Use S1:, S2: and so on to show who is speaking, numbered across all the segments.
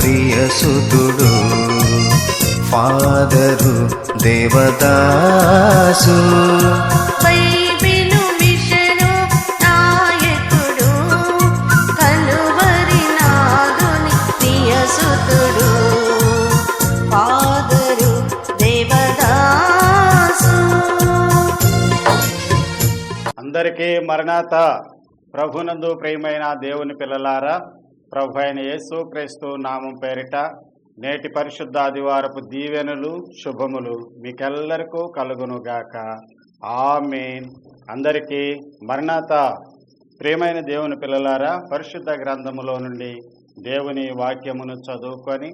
S1: ప్రియసుతుడు father Devadasu.
S2: అందరికీ మరణాత ప్రభునందు ప్రియమైన దేవుని పిల్లలారా ప్రభు అయిన యేసు క్రీస్తు నామం పేరిట నేటి పరిశుద్ధ ఆదివారపు దీవెనలు శుభములు మీకెల్లరికూ కలుగునుగాక. ఆమేన్. అందరికీ మరణాత. ప్రియమైన దేవుని పిల్లలారా పరిశుద్ధ గ్రంథములో నుండి దేవుని వాక్యమును చదువుకొని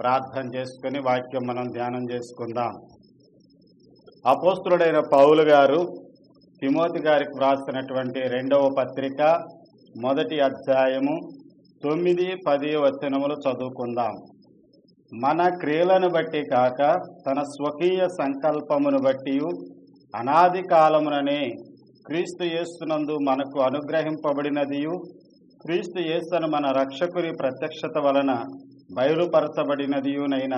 S2: ప్రార్థన చేసుకొని వాక్యం మనం ధ్యానం చేసుకుందాం. అపోస్తుడైన పౌలు గారు తిమోతి గారికి వ్రాసినటువంటి రెండవ పత్రిక మొదటి అధ్యాయము తొమ్మిది పది వచనములు చదువుకుందాం. మన క్రియలను బట్టి కాక తన స్వకీయ సంకల్పమును బట్టి అనాది కాలముననే క్రీస్తు యేసునందు మనకు అనుగ్రహింపబడినదియు. క్రీస్తు యేసును మన రక్షకుని ప్రత్యక్షత వలన బయలుపరచబడినదియునైన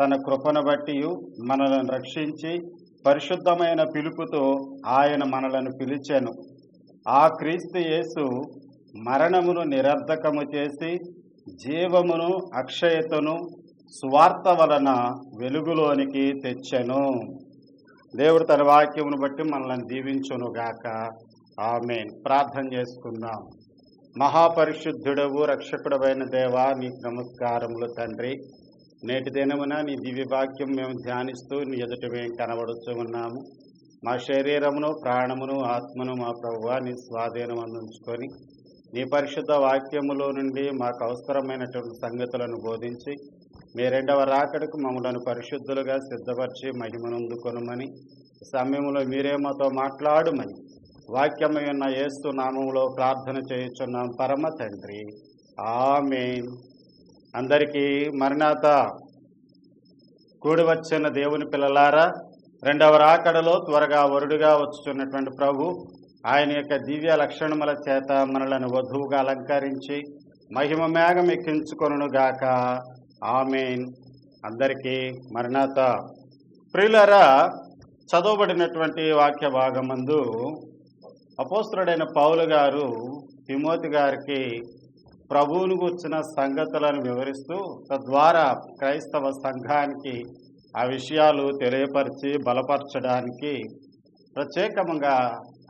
S2: తన కృపను బట్టి మనలను రక్షించి పరిశుద్ధమైన పిలుపుతో ఆయన మనలను పిలిచెను. ఆ క్రీస్తు యేసు మరణమును నిరర్ధకము చేసి జీవమును అక్షయతను సువార్త వలన వెలుగులోనికి తెచ్చెను. దేవుడు తన వాక్యమును బట్టి మనల్ని దీవించునుగాక. ఆమె ప్రార్థన చేసుకుందాం. మహాపరిశుద్ధుడవు రక్షకుడవైన దేవా నీకు నమస్కారములు తండ్రి. నేటి దినమున నీ దివ్యవాక్యం మేము ధ్యానిస్తూ నీ ఎదుట మేము కనబడుతూ ఉన్నాము. మా శరీరమును ప్రాణమును ఆత్మను మా ప్రభువా నీ స్వాధీనం అందించుకొని నీ పరిశుద్ధ వాక్యములో నుండి మాకు అవసరమైనటువంటి సంగతులను బోధించి మీ రెండవ రాకడకు మమ్మలను పరిశుద్ధులుగా సిద్ధపరిచి మహిమనందుకొనుమని సమయంలో మీరే మాతో మాట్లాడుమని వాక్యమైన ఏస్తు నామంలో ప్రార్థన చేయుచున్నాం. పరమ తండ్రి ఆమె అందరికీ మరణాత. కూడి వచ్చిన దేవుని పిల్లలారా రెండవ రాకడలో త్వరగా వరుడుగా వచ్చుచున్నటువంటి ప్రభు ఆయన యొక్క దివ్య లక్షణముల చేత మనలను వధువుగా అలంకరించి మహిమ మేఘం ఎక్కించుకొనుగాక ఆమెన్. అందరికీ మరణాత. ప్రియులరా చదవబడినటువంటి వాక్య భాగమందు అపోస్తుడైన పౌలు గారు తిమోతి గారికి ప్రభువును కూర్చిన సంగతులను వివరిస్తూ తద్వారా క్రైస్తవ సంఘానికి ఆ విషయాలు తెలియపరిచి బలపరచడానికి ప్రత్యేకంగా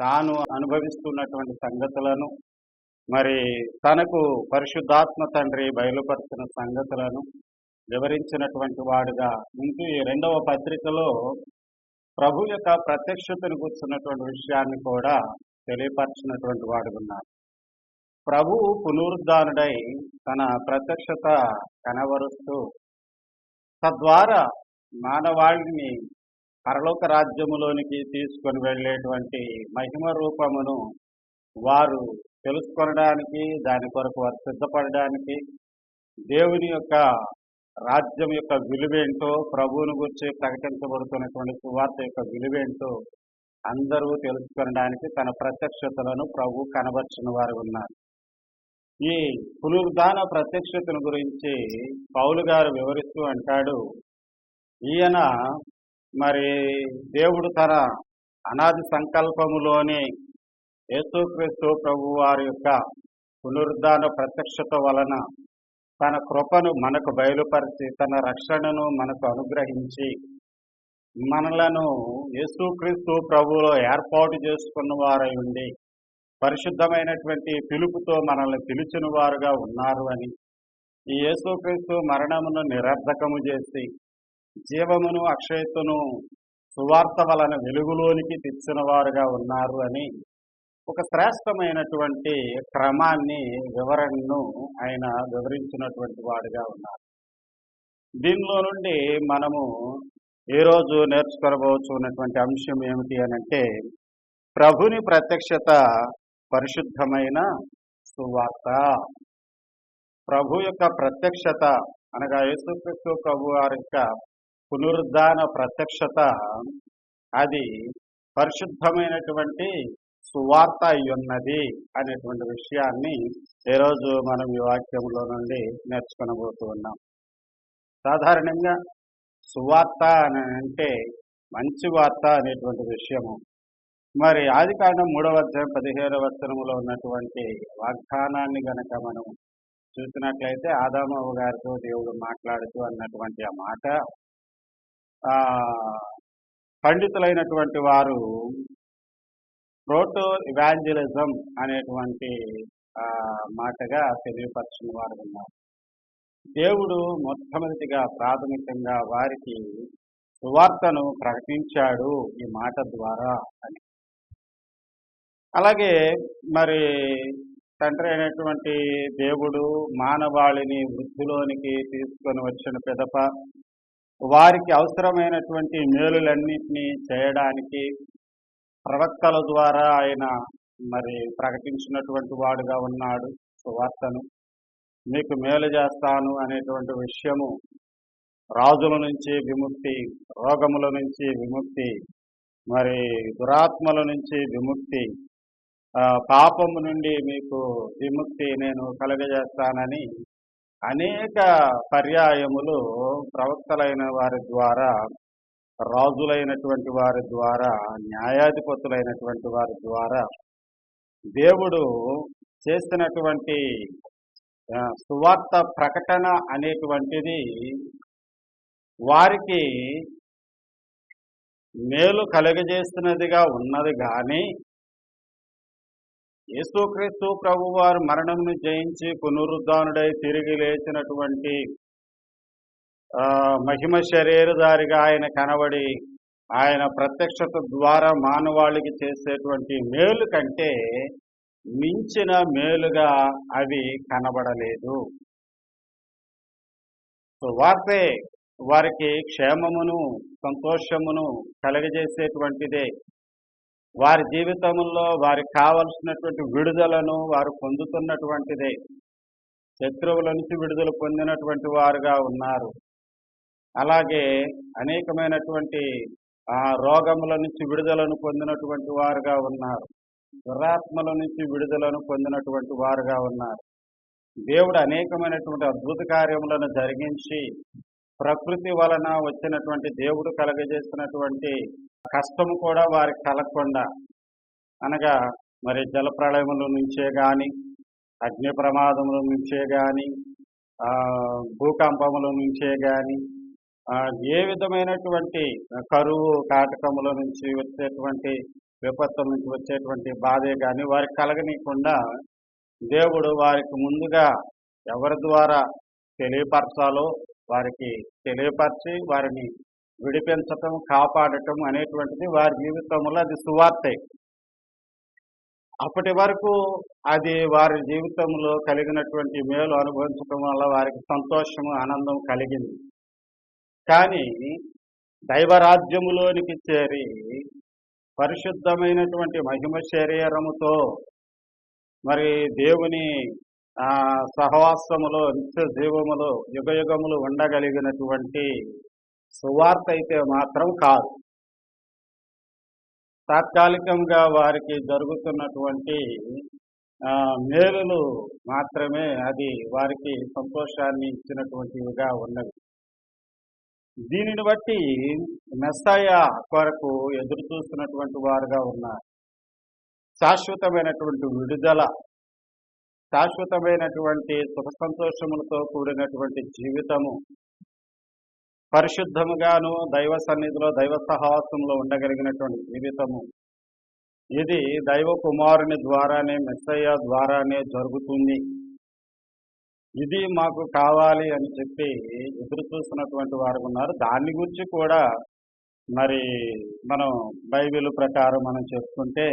S2: తాను అనుభవిస్తున్నటువంటి సంగతులను మరి తనకు పరిశుద్ధాత్మ తండ్రి బయలుపరిచిన సంగతులను వివరించినటువంటి వాడుగా ఇంకా ఈ రెండవ పత్రికలో ప్రభు యొక్క ప్రత్యక్షతను కూర్చున్నటువంటి విషయాన్ని కూడా తెలియపరిచినటువంటి వాడుగున్నారు. ప్రభువు పునరుద్ధానుడై తన ప్రత్యక్షత కనబరుస్తూ తద్వారా మానవాళిని పరలోక రాజ్యములోనికి తీసుకొని వెళ్ళేటువంటి మహిమ రూపమును వారు తెలుసుకొనడానికి దాని కొరకు వారు సిద్ధపడడానికి దేవుని యొక్క రాజ్యం యొక్క విలువేంటో ప్రభువుని గురించి ప్రకటించబడుతున్నటువంటి సువార్త యొక్క విలువేంటో అందరూ తెలుసుకొనడానికి తన ప్రత్యక్షతలను ప్రభు కనబర్చిన వారు ఉన్నారు. ఈ పునరుద్ధాన ప్రత్యక్షతను గురించి పౌలు గారు వివరిస్తూ అంటాడు ఈయన మరి దేవుడు తన అనాది సంకల్పములోని యేసుక్రీస్తు ప్రభు వారి యొక్క పునరుద్ధాన ప్రత్యక్షత వలన తన కృపను మనకు బయలుపరిచి తన రక్షణను మనకు అనుగ్రహించి మనలను యేసుక్రీస్తు ప్రభువులో ఏర్పాటు చేసుకున్న వారై ఉండి పరిశుద్ధమైనటువంటి పిలుపుతో మనల్ని పిలిచిన వారుగా ఉన్నారు అని ఈ యేసుక్రీస్తు మరణమును నిరర్ధకము చేసి జీవమును అక్షయతను సువార్త వలన వెలుగులోనికి తెచ్చిన వారుగా ఉన్నారు అని ఒక శ్రేష్టమైనటువంటి క్రమాన్ని వివరణను ఆయన వివరించినటువంటి వాడుగా ఉన్నారు. దీనిలో నుండి మనము ఈరోజు నేర్చుకోబోతున్నటువంటి అంశం ఏమిటి అని అంటే ప్రభుని ప్రత్యక్షత పరిశుద్ధమైన సువార్త. ప్రభు యొక్క ప్రత్యక్షత అనగా యేసుక్రీస్తు ప్రభు వారి యొక్క పునరుద్ధాన ప్రత్యక్షత అది పరిశుద్ధమైనటువంటి సువార్త అయ్యున్నది అనేటువంటి విషయాన్ని ఈరోజు మనం ఈ వాక్యంలో నుండి నేర్చుకొనబోతూ ఉన్నాం. సాధారణంగా సువార్త అని అంటే మంచి వార్త అనేటువంటి విషయము. మరి ఆది కాండం మూడవ అధ్యాయం పదిహేడవ వచనంలో ఉన్నటువంటి వాగ్దానాన్ని గనక మనం చూసినట్లయితే ఆదామవ్వ గారితో దేవుడు మాట్లాడుతూ అన్నటువంటి ఆ మాట పండితులైనటువంటి వారు ప్రోటో ఇవాంజలిజం అనేటువంటి మాటగా తెలియపరచిన వారు ఉన్నారు. దేవుడు మొట్టమొదటిగా ప్రాథమికంగా వారికి సువార్తను ప్రకటించాడు ఈ మాట ద్వారా అని. అలాగే మరి తండ్రి అయినటువంటి దేవుడు మానవాళిని వృద్ధిలోనికి తీసుకొని వచ్చిన పెదప వారికి అవసరమైనటువంటి మేలులన్నింటినీ చేయడానికి ప్రవక్తల ద్వారా ఆయన మరి ప్రకటించినటువంటి వాడుగా ఉన్నాడు సువార్తను. మీకు మేలు చేస్తాను అనేటువంటి విషయము రాజుల నుంచి విముక్తి రోగముల నుంచి విముక్తి మరి దురాత్మల నుంచి విముక్తి పాపము నుండి మీకు విముక్తి నేను కలుగజేస్తానని అనేక పర్యాయములు ప్రవక్తలైన వారి ద్వారా రాజులైనటువంటి వారి ద్వారా న్యాయాధిపతులైనటువంటి వారి ద్వారా దేవుడు చేసినటువంటి సువార్త ప్రకటన అనేటువంటిది వారికి మేలు కలుగజేస్తున్నదిగా ఉన్నది కానీ యేసుక్రీస్తు ప్రభు వారు మరణంను జయించి పునరుద్ధానుడై తిరిగి లేచినటువంటి మహిమ శరీరధారిగా ఆయన కనబడి ఆయన ప్రత్యక్షత ద్వారా మానవాళికి చేసేటువంటి మేలు కంటే మించిన మేలుగా అవి కనబడలేదు. సో వార్తే వారికి క్షేమమును సంతోషమును కలగజేసేటువంటిదే వారి జీవితంలో వారికి కావలసినటువంటి విడుదలను వారు పొందుతున్నటువంటిదే. శత్రువుల నుంచి విడుదల పొందినటువంటి వారుగా ఉన్నారు. అలాగే అనేకమైనటువంటి రోగముల నుంచి విడుదలను పొందినటువంటి వారుగా ఉన్నారు. దురాత్మల నుంచి విడుదలను పొందినటువంటి వారుగా ఉన్నారు. దేవుడు అనేకమైనటువంటి అద్భుత కార్యములను జరిగించి ప్రకృతి వలన వచ్చినటువంటి దేవుడు కలగజేసినటువంటి కష్టము కూడా వారికి కలగకుండా అనగా మరి జలప్రళయముల నుంచే కానీ అగ్ని ప్రమాదముల నుంచే కానీ భూకంపముల నుంచే కానీ ఏ విధమైనటువంటి కరువు కాటకముల నుంచి వచ్చేటువంటి విపత్తుల నుంచి వచ్చేటువంటి బాధే కానీ వారికి కలగనీయకుండా దేవుడు వారికి ముందుగా ఎవరి ద్వారా తెలియపరచాలో వారికి తెలియపరిచి వారిని విడిపించటం కాపాడటం అనేటువంటిది వారి జీవితంలో అది సువార్తే. అప్పటి వరకు అది వారి జీవితంలో కలిగినటువంటి మేలు అనుభవించటం వల్ల వారికి సంతోషము ఆనందం కలిగింది. కానీ దైవరాజ్యములోనికి చేరి పరిశుద్ధమైనటువంటి మహిమ శరీరముతో మరి దేవుని సహవాసములో నిత్య జీవములో యుగయుగములు ఉండగలిగినటువంటి సువార్త అయితే మాత్రం కాదు. తాత్కాలికంగా వారికి జరుగుతున్నటువంటి మేలులు మాత్రమే అది వారికి సంతోషాన్ని ఇచ్చినటువంటివిగా ఉన్నవి. దీనిని బట్టి మెస్సాయ కొరకు ఎదురు చూస్తున్నటువంటి వారుగా ఉన్నారు. శాశ్వతమైనటువంటి విడుదల శాశ్వతమైనటువంటి సుఖ సంతోషములతో కూడినటువంటి జీవితము పరిశుద్ధముగాను దైవ సన్నిధిలో దైవ సహాసంలో ఉండగలిగినటువంటి జీవితము. ఇది దైవ కుమారుని ద్వారానే మెస్సయ్య ద్వారానే జరుగుతుంది. ఇది మాకు కావాలి అని చెప్పి ఎదురు చూస్తున్నటువంటి వారు ఉన్నారు. దాని గురించి కూడా మరి మనం బైబిల్ ప్రకారం మనం చెప్పుకుంటే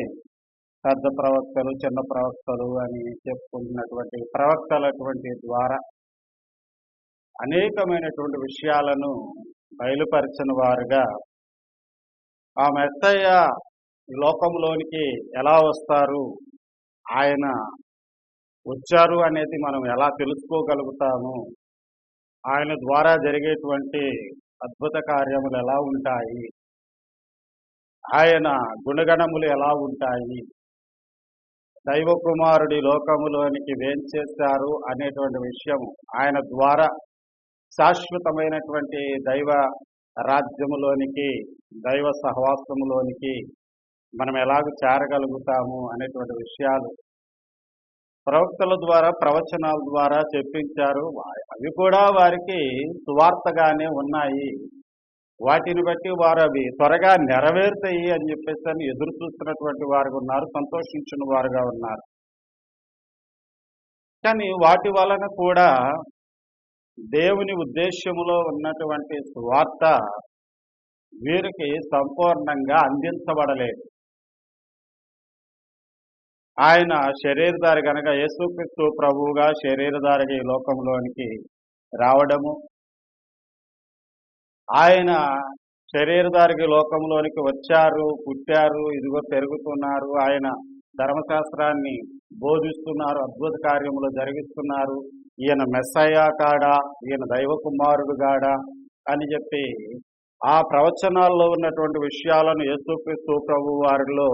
S2: పెద్ద ప్రవక్తలు చిన్న ప్రవక్తలు అని చెప్పుకుంటున్నటువంటి ప్రవక్తలటువంటి ద్వారా అనేకమైనటువంటి విషయాలను బయలుపరిచిన వారుగా ఆ మెత్తయ్య లోకంలోనికి ఎలా వస్తారు? ఆయన వచ్చారు అనేది మనం ఎలా తెలుసుకోగలుగుతాము? ఆయన ద్వారా జరిగేటువంటి అద్భుత కార్యములు ఎలా ఉంటాయి? ఆయన గుణగణములు ఎలా ఉంటాయి? దైవ కుమారుడి లోకములోనికి వేంచేశారు అనేటువంటి విషయం ఆయన ద్వారా శాశ్వతమైనటువంటి దైవ రాజ్యములోనికి దైవ సహవాసములోనికి మనం ఎలాగ చేరగలుగుతాము అనేటువంటి విషయాలు ప్రవక్తల ద్వారా ప్రవచనాల ద్వారా చెప్పించారు. అవి కూడా వారికి సువార్తగానే ఉన్నాయి. వాటిని బట్టి వారు అవి త్వరగా నెరవేరుతాయి అని చెప్పేసి అని ఎదురు చూస్తున్నటువంటి వారు ఉన్నారు సంతోషించిన వారుగా ఉన్నారు. కానీ వాటి వలన కూడా దేవుని ఉద్దేశ్యములో ఉన్నటువంటి సువార్త వీరికి సంపూర్ణంగా అందించబడలేదు. ఆయన శరీరధారి కనుక యేసుక్రీస్తు ప్రభువుగా శరీరధారిగా ఈ లోకంలోనికి రావడము ఆయన శరీరధారికి లోకంలోనికి వచ్చారు పుట్టారు ఇదిగో పెరుగుతున్నారు ఆయన ధర్మశాస్త్రాన్ని బోధిస్తున్నారు అద్భుత కార్యములు జరిగిస్తున్నారు ఈయన మెస్సయ్యా కాడా ఈయన దైవ కుమారుడు కాడా అని చెప్పి ఆ ప్రవచనాల్లో ఉన్నటువంటి విషయాలను యేసుక్రీస్తు ప్రభు వారిలో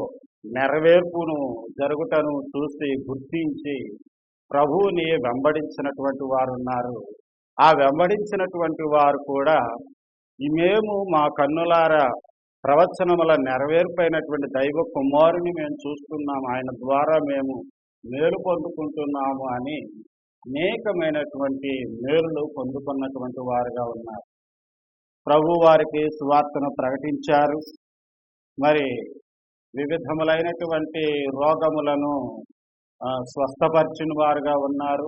S2: నెరవేర్పును జరుగుటను చూసి గుర్తించి ప్రభువుని వెంబడించినటువంటి వారు ఉన్నారు ఆ వెంబడించినటువంటి వారు కూడా మేము మా కన్నులారా ప్రవచనముల నెరవేర్పైనటువంటి దైవ కుమారుని మేము చూస్తున్నాము. ఆయన ద్వారా మేము మేలు పొందుకుంటున్నాము అని అనేకమైనటువంటి మేలు పొందుకున్నటువంటి వారుగా ఉన్నారు. ప్రభు వారికి సువార్తను ప్రకటించారు. మరి వివిధములైనటువంటి రోగములను స్వస్థపరిచిన వారుగా ఉన్నారు.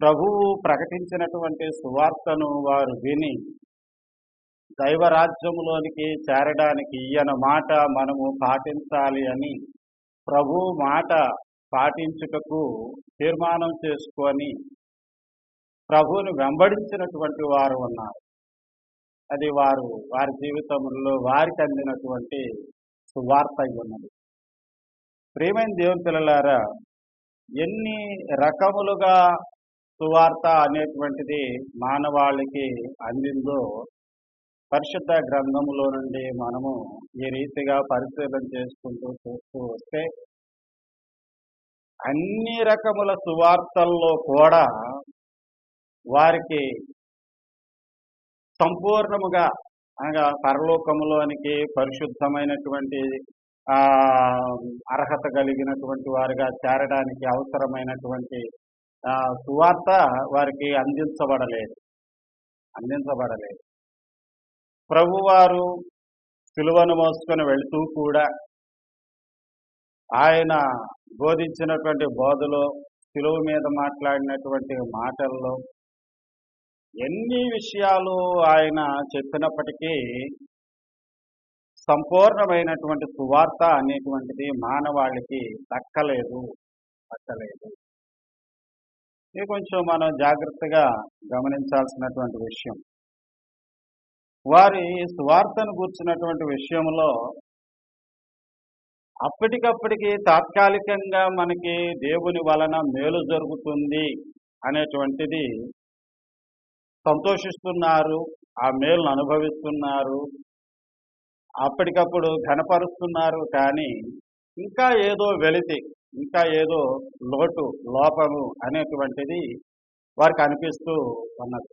S2: ప్రభువు ప్రకటించినటువంటి సువార్తను వారు విని దైవరాజ్యములోనికి చేరడానికి ఈయన మాట మనము పాటించాలి అని ప్రభు మాట పాటించుటకు తీర్మానం చేసుకొని ప్రభువుని వెంబడించినటువంటి వారు ఉన్నారు. అది వారు వారి జీవితంలో వారికి అందినటువంటి సువార్త అయి ఉన్నది. ప్రియమైన దేవుని పిల్లలారా ఎన్ని రకములుగా సువార్త అనేటువంటిది మానవాళికి అందిందో పరిశుద్ధ గ్రంథములో నుండి మనము ఈ రీతిగా పరిశీలన చేసుకుంటూ చూస్తూ వస్తే అన్ని రకముల సువార్తల్లో కూడా వారికి సంపూర్ణముగా అనగా పరలోకములోనికి పరిశుద్ధమైనటువంటి ఆ అర్హత కలిగినటువంటి వారిగా చేరడానికి అవసరమైనటువంటి ఆ సువార్త వారికి అందించబడలేదు. అందించబడలేదు. ప్రభువారు సిలువను మోసుకొని వెళుతూ కూడా ఆయన బోధించినటువంటి బోధలో సిలువ మీద మాట్లాడినటువంటి మాటల్లో ఎన్ని విషయాలు ఆయన చెప్పినప్పటికీ సంపూర్ణమైనటువంటి సువార్త అనేటువంటిది మానవాళికి దక్కలేదు దక్కలేదు. ఇది కొంచెం మనం జాగ్రత్తగా గమనించాల్సినటువంటి విషయం. వారి సువార్తను కూర్చున్నటువంటి విషయంలో అప్పటికప్పటికి తాత్కాలికంగా మనకి దేవుని వలన మేలు జరుగుతుంది అనేటువంటిది సంతోషిస్తున్నారు ఆ మేలును అనుభవిస్తున్నారు అప్పటికప్పుడు ఘనపరుస్తున్నారు కానీ ఇంకా ఏదో వెలితి ఇంకా ఏదో లోటు లోపము అనేటువంటిది వారికి అనిపిస్తూ ఉన్నది.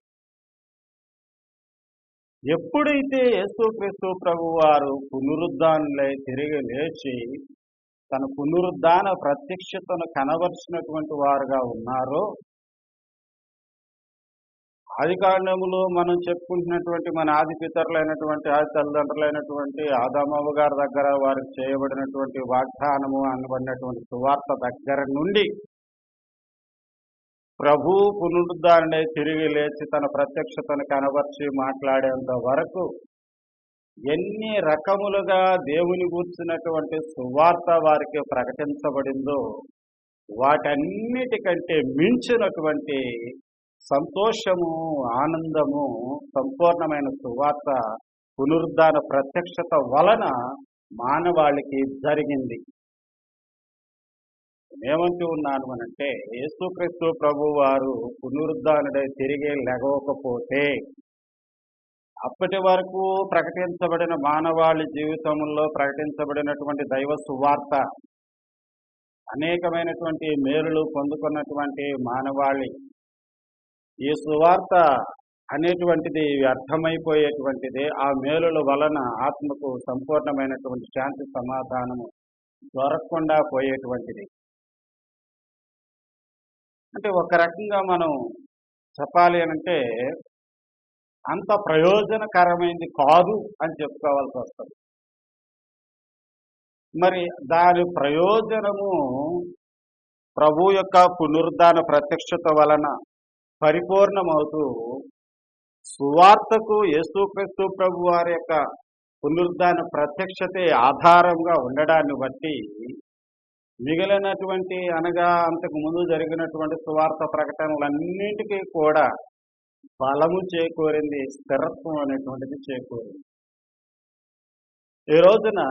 S2: ఎప్పుడైతే యేసుక్రీస్తు ప్రభు వారు పునరుద్ధానులై తిరిగి లేచి తన పునరుద్ధాన ప్రత్యక్షతను కనబరిచినటువంటి వారుగా ఉన్నారో ఆది మనం చెప్పుకుంటున్నటువంటి మన ఆది పితరులైనటువంటి ఆది తల్లిదండ్రులైనటువంటి ఆదామవ్వ గారి దగ్గర వారికి చేయబడినటువంటి వాగ్దానము అనబడినటువంటి సువార్త దగ్గర నుండి ప్రభు పునరుద్ధారణే తిరిగి లేచి తన ప్రత్యక్షతను కనబర్చి మాట్లాడేంత వరకు ఎన్ని రకములుగా దేవుని కూర్చున్నటువంటి సువార్త వారికి ప్రకటించబడిందో వాటన్నిటికంటే మించినటువంటి సంతోషము ఆనందము సంపూర్ణమైన సువార్త పునరుద్ధాన ప్రత్యక్షత వలన మానవాళికి జరిగింది. ఏమంటూ ఉన్నాను అనంటే యేసుక్రీస్తు ప్రభు వారు పునరుద్ధానుడై తిరిగి లెగవకపోతే అప్పటి వరకు ప్రకటించబడిన మానవాళి జీవితంలో ప్రకటించబడినటువంటి దైవ సువార్త అనేకమైనటువంటి మేలులు పొందుకున్నటువంటి మానవాళి ఈ సువార్త అనేటువంటిది వ్యర్థమైపోయేటువంటిది ఆ మేలుల వలన ఆత్మకు సంపూర్ణమైనటువంటి శాంతి సమాధానము దొరకకుండా పోయేటువంటిది. అంటే ఒక రకంగా మనం చెప్పాలి అంటే అంత ప్రయోజనకరమైనది కాదు అని చెప్పుకోవాల్సి వస్తుంది. మరి దాని ప్రయోజనము ప్రభు యొక్క పునరుద్ధాన ప్రత్యక్షత వలన పరిపూర్ణమవుతూ సువార్తకు యేసుక్రీస్తు ప్రభు వారి యొక్క పునరుద్ధాన ప్రత్యక్షతే ఆధారంగా ఉండడాన్ని బట్టి మిగిలినటువంటి అనగా అంతకు ముందు జరిగినటువంటి సువార్త ప్రకటనలన్నింటికీ కూడా బలము చేకూరింది స్థిరత్వం అనేటువంటిది చేకూరింది. ఈ రోజున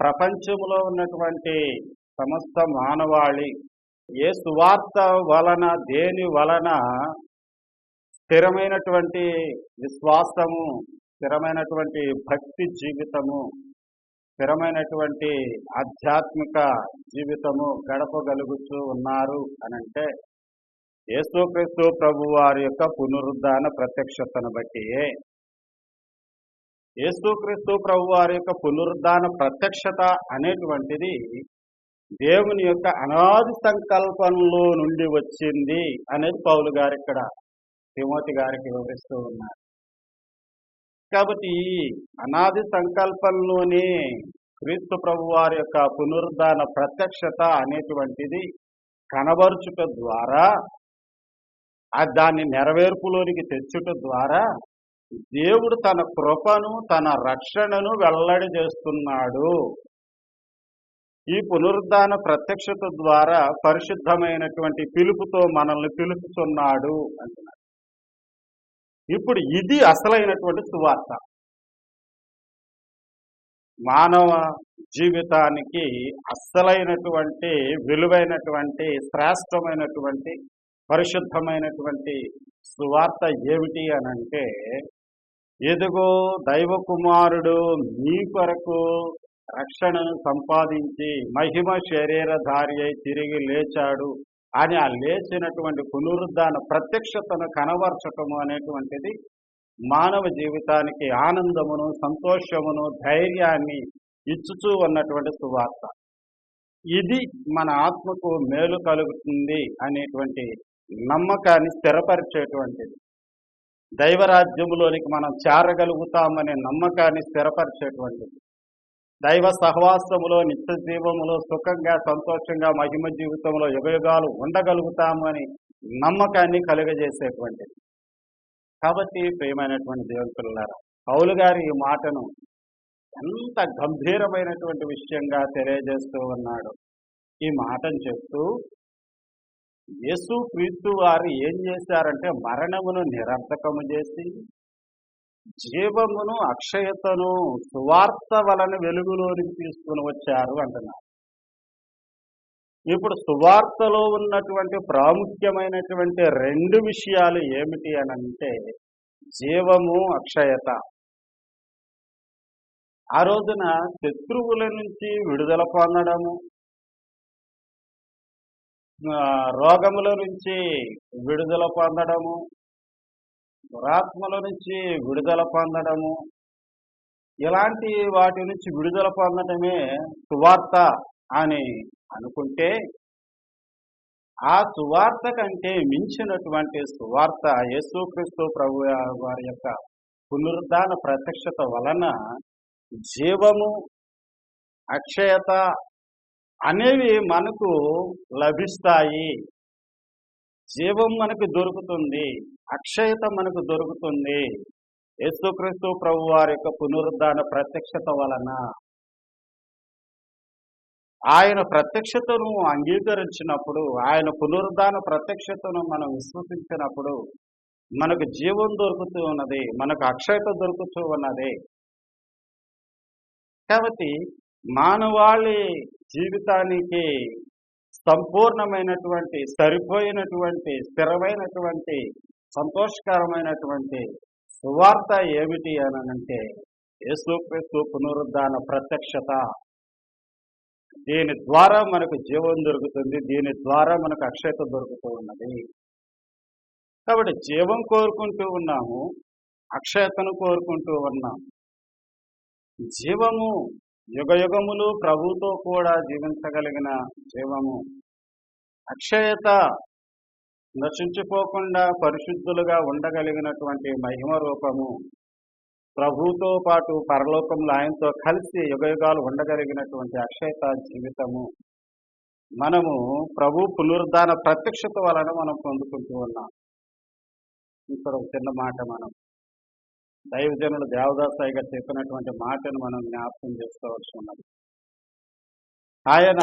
S2: ప్రపంచంలో ఉన్నటువంటి సమస్త మానవాళి ఏ సువార్త వలన దేని వలన స్థిరమైనటువంటి విశ్వాసము స్థిరమైనటువంటి భక్తి జీవితము స్థిరమైనటువంటి ఆధ్యాత్మిక జీవితము గడపగలుగుతూ ఉన్నారు అనంటే యేసుక్రీస్తు ప్రభు వారి యొక్క పునరుద్ధాన ప్రత్యక్షతను బట్టియే యేసుక్రీస్తు ప్రభు వారి యొక్క పునరుద్ధాన ప్రత్యక్షత అనేటువంటిది దేవుని యొక్క అనాది సంకల్పంలో నుండి వచ్చింది అనేది పౌలు గారు ఇక్కడ తిమోతి గారికి వివరిస్తూ ఉన్నారు. కాబట్టి ఈ అనాది సంకల్పంలోనే క్రీస్తు ప్రభు వారి యొక్క పునరుద్ధాన ప్రత్యక్షత అనేటువంటిది కనబరుచుట ద్వారా ఆ దాన్ని నెరవేర్పులోనికి తెచ్చుట ద్వారా దేవుడు తన కృపను తన రక్షణను వెల్లడి చేస్తున్నాడు. ఈ పునరుద్ధాన ప్రత్యక్షత ద్వారా పరిశుద్ధమైనటువంటి పిలుపుతో మనల్ని పిలుపుతున్నాడు అంటున్నాడు. ఇప్పుడు ఇది అసలైనటువంటి సువార్త. మానవ జీవితానికి అస్సలైనటువంటి విలువైనటువంటి శ్రేష్టమైనటువంటి పరిశుద్ధమైనటువంటి సువార్త ఏమిటి అని అంటే ఎదుగో దైవ కుమారుడు మీ కొరకు రక్షణను సంపాదించి మహిమ శరీరధారి అయి తిరిగి లేచాడు అని ఆ లేచినటువంటి పునరుద్ధాన ప్రత్యక్షతను కనబరచటము అనేటువంటిది మానవ జీవితానికి ఆనందమును సంతోషమును ధైర్యాన్ని ఇచ్చుచూ ఉన్నటువంటి సువార్త. ఇది మన ఆత్మకు మేలు కలుగుతుంది అనేటువంటి నమ్మకాన్ని స్థిరపరిచేటువంటిది. దైవరాజ్యములోనికి మనం చేరగలుగుతామనే నమ్మకాన్ని స్థిరపరిచేటువంటిది. దైవ సహవాసములో నిత్య జీవములో సుఖంగా సంతోషంగా మహిమ జీవితంలో యుగయుగాలు ఉండగలుగుతామని నమ్మకాన్ని కలుగజేసేటువంటిది. కాబట్టి ప్రియమైనటువంటి దేవుని పిల్లలారా పౌలు గారి ఈ మాటను ఎంత గంభీరమైనటువంటి విషయంగా తెలియజేస్తూ ఉన్నాడు. ఈ మాటను చెప్తూ యేసు క్రీస్తు వారు ఏం చేశారంటే మరణమును నిరర్థకము చేసి జీవమును అక్షయతను సువార్త వలన వెలుగులోనికి తీసుకుని వచ్చారు అంటున్నారు. ఇప్పుడు సువార్తలో ఉన్నటువంటి ప్రాముఖ్యమైనటువంటి రెండు విషయాలు ఏమిటి అని అంటే జీవము అక్షయత. ఆ రోజున శత్రువుల నుంచి విడుదల పొందడము రోగముల నుంచి విడుదల పొందడము దురాత్మల నుంచి విడుదల పొందడము. ఇలాంటి వాటి నుంచి విడుదల పొందడమే సువార్త అని అనుకుంటే ఆ సువార్త కంటే మించినటువంటి సువార్త యేసుక్రీస్తు ప్రభు వారి యొక్క పునరుద్ధాన ప్రత్యక్షత వలన జీవము అక్షయత అనేవి మనకు లభిస్తాయి. జీవం మనకు దొరుకుతుంది అక్షయత మనకు దొరుకుతుంది. యేసుక్రీస్తు ప్రభు వారి యొక్క పునరుద్ధాన ప్రత్యక్షత వలన ఆయన ప్రత్యక్షతను అంగీకరించినప్పుడు ఆయన పునరుద్ధాన ప్రత్యక్షతను మనం విశ్వసించినప్పుడు మనకు జీవం దొరుకుతూ ఉన్నది మనకు అక్షయత దొరుకుతూ ఉన్నది. కాబట్టి మానవాళి జీవితానికి సంపూర్ణమైనటువంటి సరిపోయినటువంటి స్థిరమైనటువంటి సంతోషకరమైనటువంటి సువార్త ఏమిటి అని అంటే యేసుక్రీస్తు పునరుద్ధాన ప్రత్యక్షత. దీని ద్వారా మనకు జీవం దొరుకుతుంది దీని ద్వారా మనకు అక్షయత దొరుకుతూ ఉన్నది. కాబట్టి జీవం కోరుకుంటూ ఉన్నాము అక్షయతను కోరుకుంటూ ఉన్నాము. జీవము యుగయుగములు ప్రభుతో కూడా జీవించగలిగిన జీవము. అక్షయత నశించుకోకుండా పరిశుద్ధులుగా ఉండగలిగినటువంటి మహిమ రూపము. ప్రభుతో పాటు పరలోకంలో ఆయనతో కలిసి యుగయుగాలు ఉండగలిగినటువంటి అక్షయత జీవితము. మనము ప్రభు పునరుద్ధాన ప్రత్యక్షత వలన మనం పొందుకుంటూ ఉన్నాం. ఇక్కడ ఒక చిన్న మాట మనం. దైవజనుడు దేవదాసాయి గారు చెప్పినటువంటి మాటను మనం జ్ఞాపకం చేసుకోవాల్సి ఉన్నది. ఆయన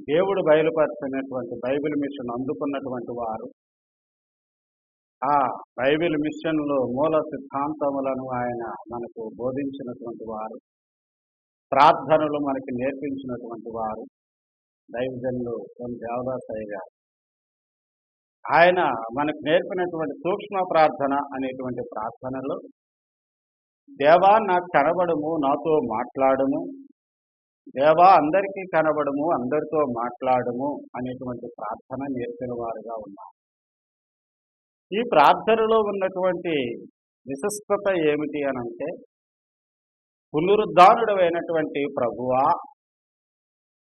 S2: దేవుడు బయలుపరిచినటువంటి బైబిల్ మిషన్ అందుకున్నటువంటి వారు. ఆ బైబిల్ మిషన్లో మూల సిద్ధాంతములను ఆయన మనకు బోధించినటువంటి వారు. ప్రార్థనలు మనకి నేర్పించినటువంటి వారు. దైవజనులు కొన్ని దేవదాసాయి గారు. ఆయన మనకు నేర్పినటువంటి సూక్ష్మ ప్రార్థన అనేటువంటి ప్రార్థనలో దేవా నాకు కనబడము నాతో మాట్లాడము. దేవా అందరికీ కనబడము అందరితో మాట్లాడము అనేటువంటి ప్రార్థన నేర్పిన వారుగా ఉన్నారు. ఈ ప్రార్థనలో ఉన్నటువంటి విశిష్టత ఏమిటి అని అంటే పునరుద్ధానుడమైనటువంటి ప్రభువా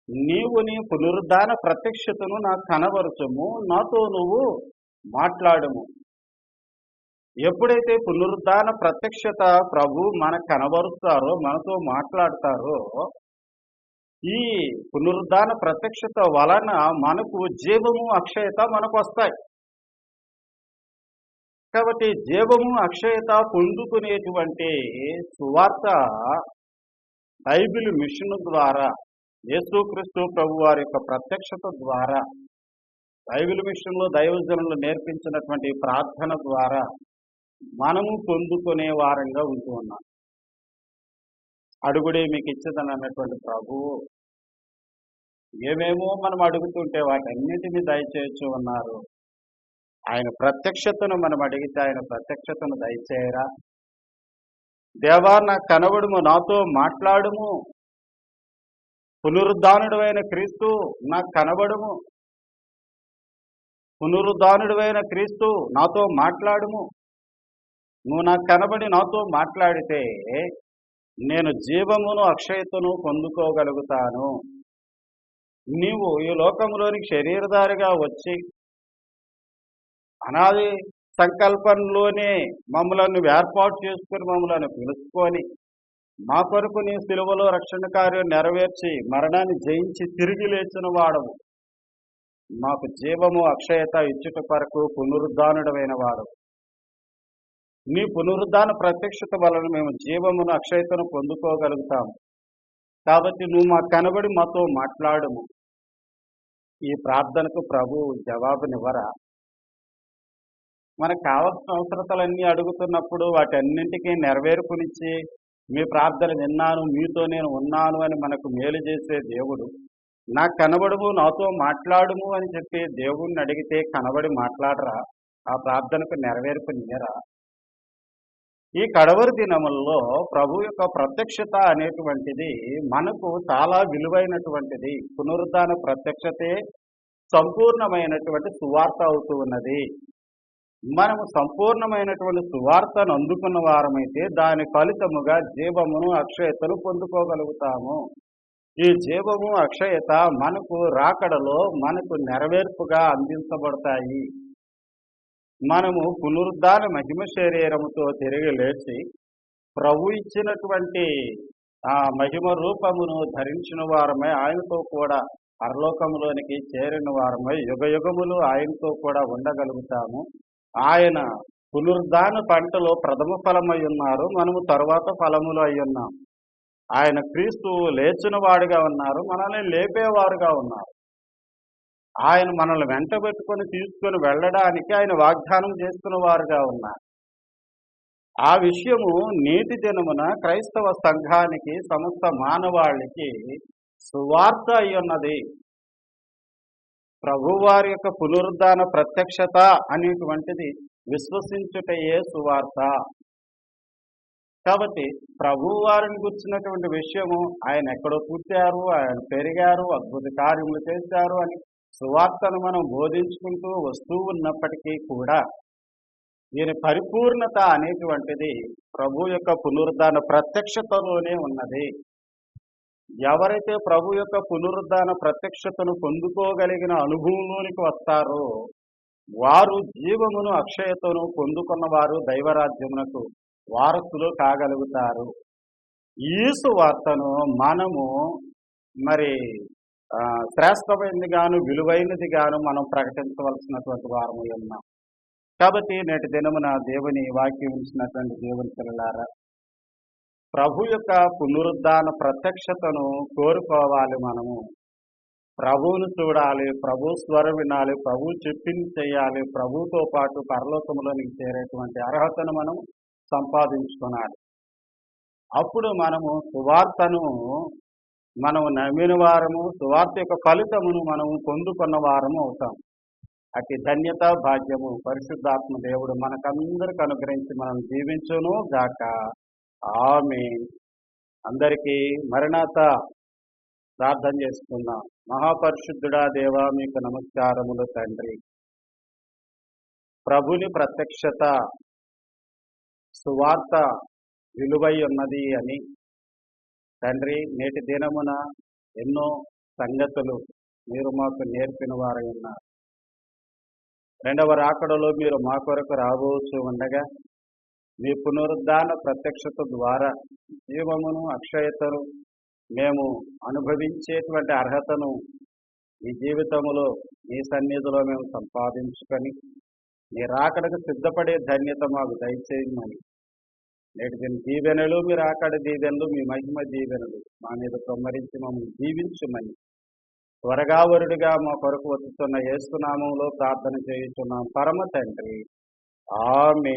S2: నీవు నీ పునరుద్ధాన ప్రత్యక్షతను నాకు కనబరచము నాతో నువ్వు మాట్లాడము. ఎప్పుడైతే పునరుద్ధాన ప్రత్యక్షత ప్రభు మనకు కనబరుస్తారో మనతో మాట్లాడతారో ఈ పునరుద్ధాన ప్రత్యక్షత వలన మనకు జీవము అక్షయత మనకు వస్తాయి కాబట్టి జీవము అక్షయత పొందుకునేటువంటి సువార్త బైబిల్ మిషన్ ద్వారా యేసుక్రీస్తు ప్రభు వారి యొక్క ప్రత్యక్షత ద్వారా బైబిల్ మిషన్లో దైవజనులు నేర్పించినటువంటి ప్రార్థన ద్వారా మనము పొందుకునే వారంగా ఉంటూ ఉన్నాం. అడుగుడే మీకు ఇచ్చదని అన్నటువంటి ప్రభువు ఏమేమో మనం అడుగుతుంటే వాటన్నిటిని దయచేయచ్చు ఉన్నారు. ఆయన ప్రత్యక్షతను మనం అడిగితే ఆయన ప్రత్యక్షతను దయచేయరా? దేవా నాకు కనబడుము నాతో మాట్లాడుము. పునరుద్ధానుడువైన క్రీస్తు నాకు కనబడుము. పునరుద్ధానుడువైన క్రీస్తు నాతో మాట్లాడుము. నువ్వు నాకు కనబడి నాతో మాట్లాడితే నేను జీవమును అక్షయతను పొందుకోగలుగుతాను. నీవు ఈ లోకంలోనికి శరీరధారిగా వచ్చి అనాది సంకల్పంలోనే మమ్మలను ఏర్పాటు చేసుకుని మమ్మలను పిలుచుకొని మా కొరకు నీ సిలువలో రక్షణ కార్యం నెరవేర్చి మరణాన్ని జయించి తిరిగి లేచిన వాడవు. మాకు జీవము అక్షయత ఇచ్చుట కొరకు పునరుద్ధానుడమైన వాడు నీ పునరుద్ధాన ప్రత్యక్షత వలన మేము జీవమును అక్షయతను పొందుకోగలుగుతాము. కాబట్టి నువ్వు మా కనబడి మాతో మాట్లాడము. ఈ ప్రార్థనకు ప్రభు జవాబునివ్వరా? మనకు కావాల్సిన అవసరతలన్నీ అడుగుతున్నప్పుడు వాటన్నింటికీ నెరవేర్పునిచ్చి మీ ప్రార్థనలు విన్నాను మీతో నేను ఉన్నాను అని మనకు మేలు చేసే దేవుడు. నాకు కనబడుము నాతో మాట్లాడుము అని చెప్పి దేవుణ్ణి అడిగితే కనబడి మాట్లాడరా? ఆ ప్రార్థనకు నెరవేర్పునియరా ఈ కడవరి దినముల్లో ప్రభు యొక్క ప్రత్యక్షత అనేటువంటిది మనకు చాలా విలువైనటువంటిది. పునరుద్ధాన ప్రత్యక్షతే సంపూర్ణమైనటువంటి సువార్త అవుతూ ఉన్నది. మనము సంపూర్ణమైనటువంటి సువార్తను అందుకున్న వారమైతే దాని ఫలితముగా జీవమును అక్షయతను పొందుకోగలుగుతాము. ఈ జీవము అక్షయత మనకు రాకడలో మనకు నెరవేర్పుగా అందించబడతాయి. మనము పునరుద్ధాన మహిమ శరీరముతో తిరిగి లేచి ప్రభు ఇచ్చినటువంటి ఆ మహిమ రూపమును ధరించిన వారమై ఆయనతో కూడా పరలోకంలోనికి చేరిన వారమై యుగ యుగములు ఆయనతో కూడా ఉండగలుగుతాము. ఆయన పునరుద్ధాన పంటలో ప్రథమ ఫలమై ఉన్నారు. మనము తరువాత ఫలములు అయి ఉన్నాం. ఆయన క్రీస్తు లేచిన వాడిగా ఉన్నారు. మనల్ని లేపేవారుగా ఉన్నారు. ఆయన మనల్ని వెంట పెట్టుకొని తీసుకొని వెళ్ళడానికి ఆయన వాగ్దానం చేస్తున్న వారుగా ఉన్నారు. ఆ విషయము నేటి దినమున క్రైస్తవ సంఘానికి సమస్త మానవాళికి సువార్త అయి ఉన్నది. ప్రభువారి యొక్క పునరుద్ధాన ప్రత్యక్షత అనేటువంటిది విశ్వసించుటయే సువార్త? కాబట్టి ప్రభువారిని గుర్చినటువంటి విషయము ఆయన ఎక్కడో పుట్టారు ఆయన పెరిగారు అద్భుత కార్యములు చేశారు అని సువార్తను మనం బోధించుకుంటూ వస్తూ ఉన్నప్పటికీ కూడా దీని పరిపూర్ణత అనేటువంటిది ప్రభు యొక్క పునరుద్ధాన ప్రత్యక్షతలోనే ఉన్నది. ఎవరైతే ప్రభు యొక్క పునరుద్ధాన ప్రత్యక్షతను పొందుకోగలిగిన అనుభవంలోనికి వస్తారో వారు జీవమును అక్షయతను పొందుకున్న వారు దైవరాజ్యమునకు వారసులు కాగలుగుతారు. ఈ సువార్తను మనము మరి శ్రేష్టమైనది గాను విలువైనది గాను మనం ప్రకటించవలసినటువంటి వారము ఉన్నాం. కాబట్టి నేటి దినమున దేవుని వాక్యం ఉంచినటువంటి దేవుని పిల్లలారా ప్రభు యొక్క పునరుద్ధాన ప్రత్యక్షతను కోరుకోవాలి మనము. ప్రభువును చూడాలి ప్రభు స్వరం వినాలి ప్రభు చెప్పింది చేయాలి ప్రభుతో పాటు పరలోకములోనికి చేరేటువంటి అర్హతను మనం సంపాదించుకోవాలి అప్పుడు మనము సువార్తను మనము నమ్మిన వారము సువార్త యొక్క ఫలితమును మనము పొందుకున్న వారము అవుతాం. అతి ధన్యత భాగ్యము పరిశుద్ధాత్మ దేవుడు మనకందరికి అనుగ్రహించి మనం జీవించును గాక. ఆమె అందరికీ మరణాత ప్రార్థన చేసుకుందాం మహాపరిశుద్ధుడా దేవా మీకు నమస్కారములు తండ్రి. ప్రభుని ప్రత్యక్షత సువార్త విలువై ఉన్నది అని. తండ్రి నేటి దినమున ఎన్నో సంగతులు మీరు మాకు నేర్పిన వారై ఉన్నారు. రెండవ రాకడలో మీరు మా కొరకు రాబోచు ఉండగా మీ పునరుద్ధాన ప్రత్యక్షత ద్వారా జీవమును అక్షయతను మేము అనుభవించేటువంటి అర్హతను ఈ జీవితములో మీ సన్నిధిలో మేము సంపాదించుకొని మీ రాకడకు సిద్ధపడే ధన్యత మాకు దయచేయమని. నేటి దీని దీవెనలు మీ రాకడ దీవెనలు మీ మహిమ దీవెనలు మా మీద ప్రమరించి మమ్మల్ని దీవించుమని. త్వరగా వరుడిగా మా కొరకు వచ్చుతున్న ఏసునామంలో ప్రార్థన చేయుచున్నాం. పరమ తండ్రి. ఆమె